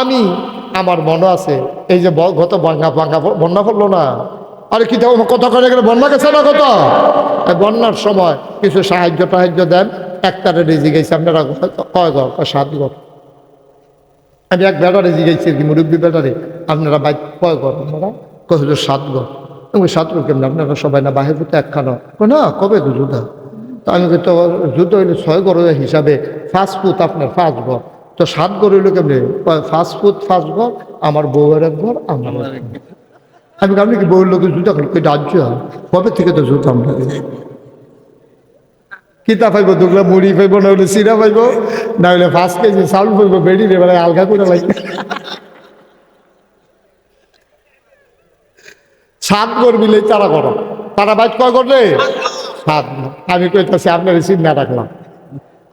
আমি, আমার মনে আছে। এই যে গত বন্যা বন্যা বন্যা পড়ল না। আরে কি দেখো কথা করে গেলে বন্যা গেছে না কত? বন্যার সময় কিছু সাহায্য টাহায্য দেন একটারে রেজি গেছে, আপনারা কয় ঘর? সাত ঘর। আমি এক বেড়ারে জিগেছি আর কি মুরব্বী বেড়ারে আপনারা বাইক কয় ঘর আপনারা? হুজুর সাত ঘর। আমি সাত ঘর কেমন? আপনারা সবাই না বাহির তো একখানা। না, কবে তো তো আমি তো জুতো হইলে ছয় ঘরের হিসাবে ফাস্ট ফুড আপনার ফার্স্ট ঘর। তো সাত ঘর হইল কেমনি? ফাস্ট ফুড ফাস্ট ঘর আমার বউয়ের এক ঘর আমার আমি আপনি কি বউয়ের লোকের জুতা কই রাজ্য কবে থেকে তো জুতো আমরা কিতা পাইব দুগলা মুড়ি পাইব না হলে চিরা পাইব না হলে পাঁচ কেজি চাউল পাইব বেড়ি রে বেড়ায় আলগা করে লাগবে সাত গর মিলে তারা করো তারা বাইক কয় করলে সাত। আমি কইতাছি আপনার চিন্তা রাখলাম।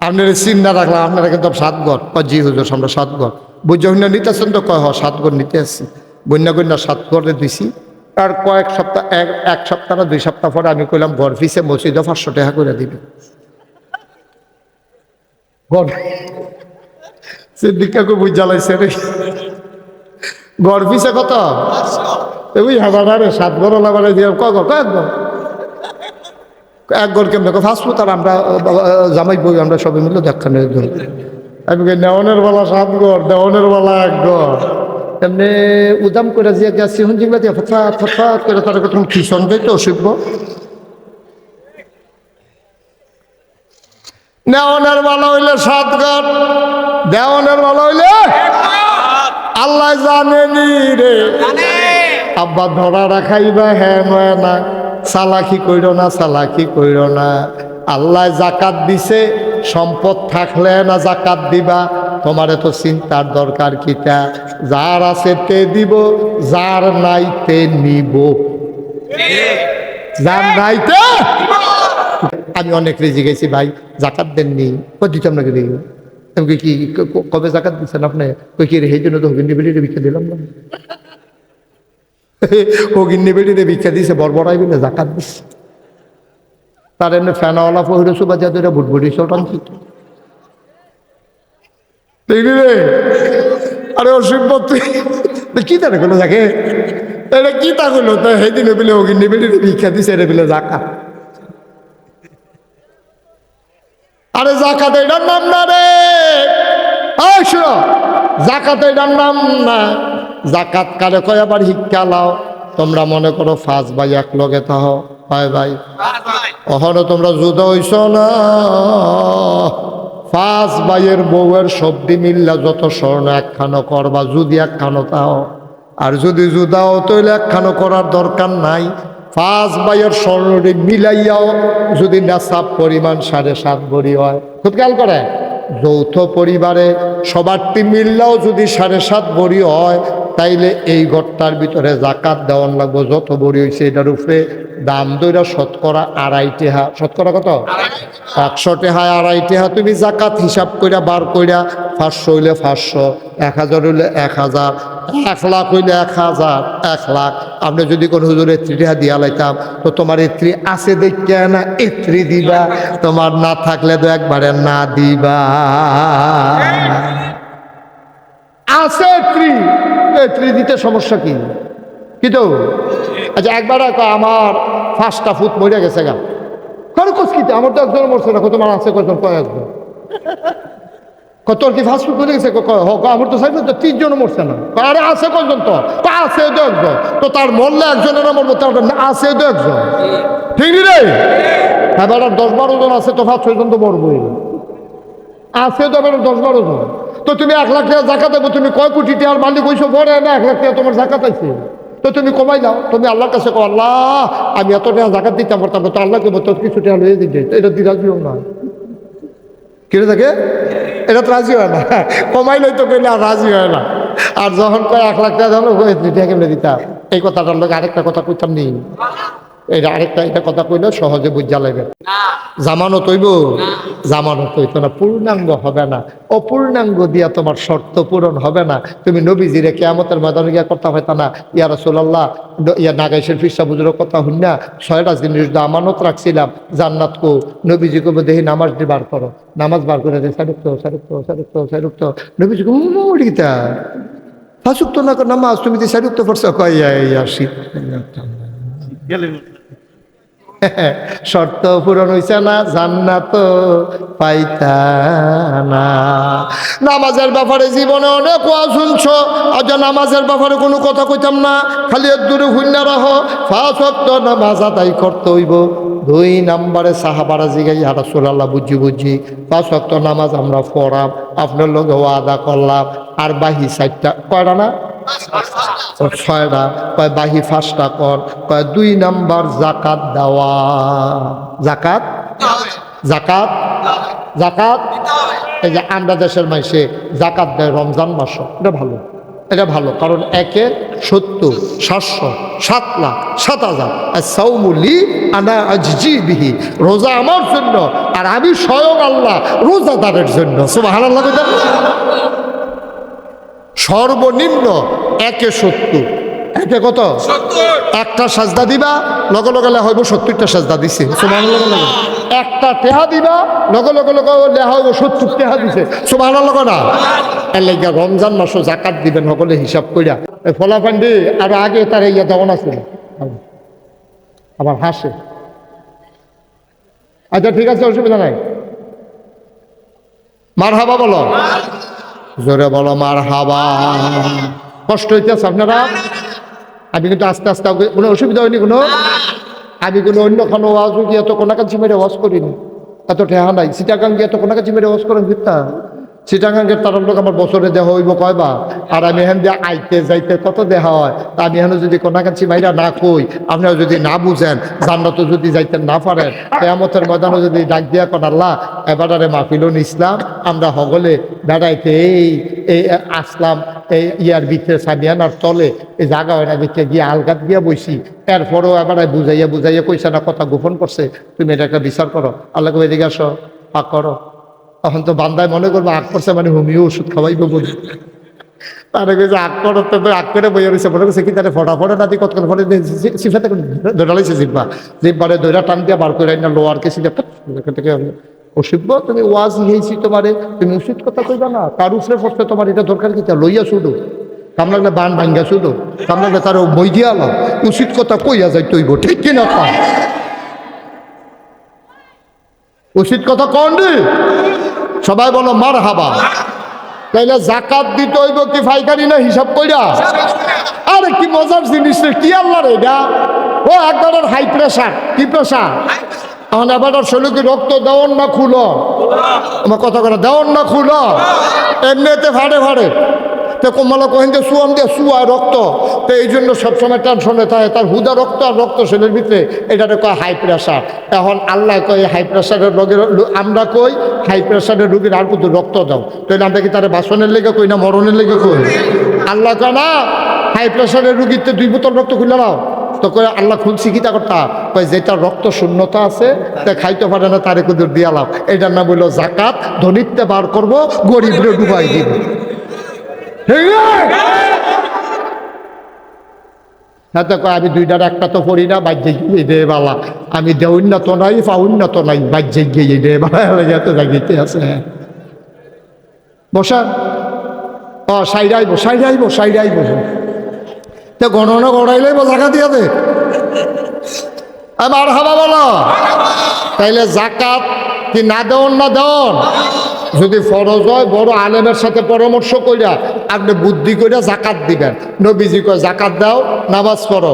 আপনার চিন্তা রাখলাম, আপনারা কিন্তু সাত গর কয়, জি হুজুর, আমরা সাত গর বুঝে হইনা নিতেছেন তো কয়, হ, সাত গর নিতে আসছি। বন্যা কন্যা সাত গরে দিছি। আর কয়েক সপ্তাহ, এক এক সপ্তাহ না দুই সপ্তাহ পরে আমি কইলাম, ঘর ফিসে মসজিদে পাঁচশো টাকা করে দিবে। ঘর বুঝ জ্বালাইছে রে। ঘর ফিসে কত? ওই হাজার সাত ঘর লাগালে দিয়ে ক ঘর? কয়েক ঘর? এক ঘর কেমন ফুড আর আমরা জামাই বই আমরা সবাই মিলে দেখা নেই আমি নেওয়ানের বেলা সাত গড় দেওয়ানের বেলা এক ঘর এমনি উদাম করে যে গেছি সিহন যেগুলো দিয়ে ফটফাট ফটফাট করে তারা তুমি টিউশন দেয় তো শিখব নেওয়ানের বেলা হইলে সাত ঘর দেওয়ানের বেলা হইলে আল্লাহ জানেনি রে। আব্বা ধরা রাখাইবা হ্যাঁ না। সালাকি কইর না সালাকি কইর না। আল্লাহ জাকাত দিছে, সম্পদ থাকলে না জাকাত দিবা। তোমার এত চিন্তার দরকার কিটা। যার আছে তে দিব, যার নাই তে নিব। যার নাই তে আমি অনেক রেজি গেছি ভাই জাকাত দেননি। কত দিতাম নাকি আমি কি, কবে জাকাত দিচ্ছেন আপনি? কই কি রে, সেই জন্য তো হবিন্দি বেড়িয়ে ভিক্ষা দিলাম না। হগিন্নি বেড়িয়ে ভিক্ষা দিছে বড়বড়াই বলে জাকাত দিচ্ছে তার এমনি ফ্যানওয়ালা পহিরে সুবা যাদের ভুটভুটি ছিল। দেখলি রে? আরে অসভ্য কি তার কোনো যাকে এটা কি তা করল তো সেই দিনে বিলে হগিন্নি বেড়িয়ে ভিক্ষা দিছে, এটা বিলে জাকাত। আরে জাকাত এটার নাম না রে। জাকাত এটার নাম না। জাকাত কারে কয় আবার শিক্ষা লাও? তোমরা মনে করো ফাঁস ভাই এক লগে তাহ। হয় ভাই। অহনো তোমরা যুদ্ধ হইছ না? ফাঁস ভাইয়ের বউয়ের সবদি মিল্লা যত স্বর্ণ একখানো করবা, যদি একখানো তাও। আর যদি জুদাও তৈলে একখানো করার দরকার নাই। পাঁচ বাইয়ের স্বর্ণটি মিলাইয়াও যদি নেশাব পরিমাণ সাড়ে সাত ভরি হয়। খুব খেয়াল করে। যৌথ পরিবারে সবারটি মিললেও যদি সাড়ে সাত ভরি হয় তাইলে এই ঘরটার ভিতরে জাকাত দেওয়ান লাগবো, যত ভরি হয়েছে এটার উপরে দাম দইরা শতকরা আড়াই টেহা। শতকরা কত? একশো টেহা আড়াই টেহা। তুমি জাকাত হিসাব কইরা বার কইরা পাঁচশো হইলে পাঁচশো, এক হাজার হইলে এক হাজার, এক লাখ হইলে এক হাজার, এক লাখ। আপনি যদি কোনো হুজুর এত্রি টেহা দিয়া লাইতাম, তো তোমার এত্রি আছে দেখে না এত্রি দিবা, তোমার না থাকলে তো একবারে না দিবা। আছে ত্রি। এত্রি দিতে সমস্যা কি? কি তো? আচ্ছা একবার আমার ফার্স্টটা ফুট মরে গেছে গা। কারও কসকিতে আমার তো একজন মরছে না তোমার আছে কয়েকজন কয় তোর কি ফাস্ট ফুড মরে গেছে? আমার তো সাইড তো তিনজন মরছে না। আরে আছে কয়জন তো আছে তো একজন। তো তার মরলে একজনের মরবো, তার আছে তো একজন। ঠিক রে? আর দশ বারো জন আছে, তো পাঁচ ছয় জন তো মরবই। আছে তো এবার দশ বারো জন। তো তুমি এক লাখ টাকা জাকাত দেবো, তুমি কয় কোটি টাকার মালিক হইছো? পরে না, এক লাখ টাকা তোমার জাকাত আছে। তো তুমি কমাই দাও, তুমি আল্লাহর কাছে কো আল্লাহ, আমি এত টাকা জাকাত দিতে পারতাম তো আল্লাহকে বলতো, কিছু টাকা লয়ে দিতে। এটা দিয়ে রাজিও না। কিনে থাকে এটা তো রাজি হয় না। কমাইলেই তো কইলে আর রাজি হয় না। আর যখন কয়, এক লাখ টাকা ধরো টাকা কেমনে দিতাম? এই কথাটার লোক আরেকটা কথা কইতাম নি এটা আরেকটা এটা কথা কইলে সহজে বুঝা লাগবে জামানত হইব জামানত হইতো না পূর্ণাঙ্গ হবে না অপূর্ণাঙ্গ দিয়া তোমার শর্ত পূরণ হবে না তুমি নবীজিরে কেয়ামতের ময়দানে গিয়া কথা হইতা না ইয়া রসুল্লাহ ইয়া নাগাইশের ফিসা বুঝুর কথা হইন না ছয়টা জিনিস আমানত রাখছিলাম জান্নাত কো নবীজি কবে দেখি নামাজ দিয়ে বার করো নামাজ বার করে দে সারুক্ত সারুক্ত সারুক্ত সারুক্ত নবীজি কো উড়িতা ফাঁসুক না নামাজ তুমি যে শারুক তো পড়ছো কয় ইয়া ইয়া শর্ত পূরণ হইছে না, জান্নাত পাইতা না নামাজের ব্যাপারে জীবনে অনেক ওয়া শুনছ আজ নামাজের ব্যাপারে কোনো কথা কইতাম না, খালি দূরে হুন্না রাহ ফাঁস ওয়াক্ত নামাজ আদায় করতে হইব। দুই নাম্বারে সাহাবারা জিগাই আর সোলাল্লাহ বুঝি বুঝি, পাঁচ ওয়াক্ত নামাজ আমরা পড়াম, আপনার লগে আদা করলাম। আর বাহি সাইডটা, কয়টা না? ছয়টা, কয় বাহি ফাঁসটা কর, কয় দুই নাম্বার জাকাত দেওয়া। জাকাত? জাকাত? জাকাত? এই যে আমরা দেশের মাইসে জাকাত দেয় রমজান মাস। এটা ভালো। এটা ভালো, কারণ একে সত্তর, সাতশো, সাত লাখ, সাত হাজার। সৌমুলি আনা বিহি। রোজা আমার জন্য, আর আমি স্বয়ং আল্লাহ রোজাদারের জন্য। সুবাহ আল্লাহ সর্বনিম্ন একে সত্তর। একে কত? একটা সাজদা দিবা লগে লগে লেখা হইব সত্তরটা সাজদা দিছে। সুমান একটা টেহা দিবা লগে লগে লগে লেখা হইব সত্তর টেহা দিছে। সুমান লগে না? এর রমজান মাসও জাকাত দিবেন সকলে হিসাব কইরা। এই ফলাফান্ডি আর আগে তার ইয়া দেওয়ান আছে। আবার হাসে। আচ্ছা ঠিক আছে অসুবিধা নাই। মার হাবা বলো। জোরে বলো মার হাবা কষ্ট হইতেছে আপনারা? আমি কিন্তু আস্তে আস্তে কোনো অসুবিধা হয়নি কোনো? আমি কোনো অন্য কোনো ওয়াজ গিয়ে তো কোনো কাছে মেরে ওয়াজ করিনি। এত ঠেহা নাই। সিটাকাং গিয়ে তো কোনো কাছে মেরে ওয়াজ করেন ফিরতা সিটাগাঙ্গের তার লোক আমার বছরে দেহা হইব কয়বা? আর আমি এখান দিয়ে আইতে যাইতে কত দেহা হয়? তা আমি এখানে যদি কোনাকাঞ্চি মাইরা না কই আপনারা যদি না বুঝেন জান্নাত যদি যাইতে না পারেন, কেয়ামতের ময়দানে যদি ডাক দিয়া কোন, আল্লাহ এবারে মাহফিলুন ইসলাম, আমরা হগলে বেড়াইতে এই এই আসলাম, এই ইয়ার ভিতরে সামিয়ানার তলে, এই জায়গা হয় না ভিতরে গিয়ে আলগাত গিয়া বইছি এরপরেও এবারে বুঝাইয়া বুঝাইয়া কইছে না, কথা গোপন করছে। তুমি এটা একটা বিচার করো। আল্লাহ এদিকে আসো, পাক করো। তখন তো বান্দায় মনে করব, আগ করছে মানে হোমিও ওষুধ খাওয়াইবো বলি। তারা কইছে, আগ করতে তো আগ করে বইয়া রয়েছে মনে করছে, কি তারা ফটা না দিয়ে কতক্ষণ ফটে সিফাতে ধরালাইছে জিব্বা। জিব্বারে দৈরা টান দিয়ে বার করে না লোয়ার কে এখান থেকে তুমি ওয়াজ নিয়েছি তোমারে, তুমি উচিত কথা কইবা না। কার উপরে পড়ছে তোমার এটা দরকার কি? তা লইয়া শুধু। কাম লাগলে বান ভাঙ্গা শুধু। কাম লাগলে তার মই দিয়া উচিত কথা কইয়া যাই তৈব ঠিক কিনা উচিত কথা কন রে সবাই বলো মার হাবা তাইলে জাকাত দিতে হইব কি ফাইকারি না হিসাব কইরা? আরে কি মজার জিনিস রে, কি আল্লাহ রে এটা? ও একবারের হাই প্রেশার কি প্রেশার এখন এবার শরীর কি রক্ত দেওয়ান না খুলো? আমার কথা করে দেওয়ান না খুলো? এমনিতে ফাড়ে ফাড়ে। তো কোমালা কহেন যে সুয়াম দিয়ে সুয়া রক্ত, তো এই জন্য সবসময় টেনশনে থাকে। তার হুদা রক্ত আর রক্ত শরীরের ভিতরে এটাতে কয় হাই প্রেশার এখন আল্লাহ কয় হাই প্রেশারের রোগের আমরা কই হাই প্রেশারের রোগীর আর কিন্তু রক্ত দাও। তো আমরা কি তার বাসনের লেগে কই না মরণের লেগে কই? আল্লাহ কয়, না হাই প্রেশারের রুগীতে দুই বোতল রক্ত খুলে নাও। তো কই আল্লাহ খুলছি কিতা করতা? কয়, যেটা রক্ত শূন্যতা আছে, তা খাইতে পারে না, তারে কুদুর দিয়ালাম এটার নাম হইল জাকাত। ধনিত্বে বার করব, গরিবরে ডুবাই দিব। আছে? হ্যাঁ। তো কয়, আমি দুইটার একটা তো পড়ি না বাজ্যে গিয়ে দে বালা। আমি দেউন্য তো নাই পাউন্য তো নাই বাজ্যে গিয়ে দে বালা। এত জাগিতে আছে। বসা। ও সাইড আইব সাইড আইব সাইড আইব তো গণনা গড়াইলেই জায়গা দিয়া দে। আমার হাবা বলো। তাইলে জাকাত কি না দেওন না দেওন? যদি ফরজ হয়, বড় আলেমের সাথে পরামর্শ করিয়া আপনি বুদ্ধি করিয়া জাকাত দিবেন। নবীজি কয়, জাকাত দাও, নামাজ পড়ো।